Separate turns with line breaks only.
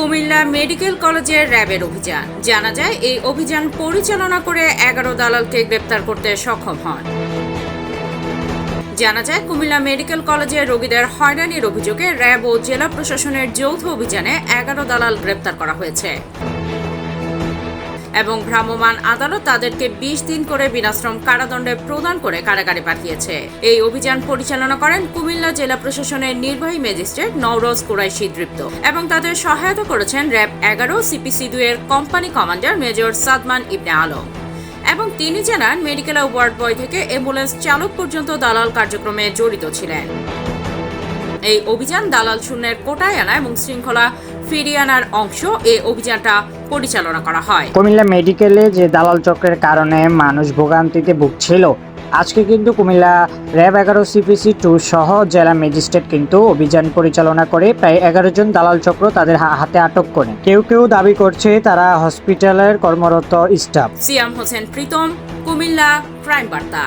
Comilla medical কলেজের র্যাবের অভিযান। জানা যায়, এই অভিযান পরিচালনা করে এগারো দালালকে গ্রেপ্তার করতে সক্ষম হন। জানা যায়, কুমিল্লা মেডিকেল কলেজে রোগীদের হয়রানির অভিযোগে র্যাব ও জেলা প্রশাসনের যৌথ অভিযানে এগারো দালাল গ্রেপ্তার করা হয়েছে। এবং ভ্রাম্যমাণ আদালত তাদেরকে বিশ দিন করে বিনাশ্রম কারাদণ্ডে প্রদান করে কারাগারে পাঠিয়েছে। এই অভিযান পরিচালনা করেন কুমিল্লা জেলা প্রশাসনের নির্বাহী ম্যাজিস্ট্রেট নওরোজ কুরাইশি দৃপ্ত এবং তাদের সহায়তা করেছেন র্যাব এগারো, সিপিসি দুয়ের company commander major Sadman Ibne Alam. এবং তিনি জানান, মেডিকেল ওয়ার্ড বয় থেকে অ্যাম্বুলেন্স চালক পর্যন্ত দালাল কার্যক্রমে জড়িত ছিলেন। এই অভিযান দালাল শূন্যের কোটায় আনা এবং শৃঙ্খলা ফিরিয়ে আনার অংশ এই অভিযানটা পরিচালনা করা হয়।
কুমিল্লা মেডিকেলে যে দালাল চক্রের কারণে মানুষ ভোগান্তিতে ভুগছিল আজকে কিন্তু কুমিল্লা র্যাব এগারো সিপিসি টু সহ জেলা ম্যাজিস্ট্রেট কিন্তু অভিযান পরিচালনা করে প্রায় এগারো জন দালাল চক্র তাদের হাতে আটক করে। কেউ কেউ দাবি করছে তারা হসপিটালের কর্মরত স্টাফ।
সিয়াম হোসেন প্রীতম কুমিল্লা ক্রাইম বার্তা।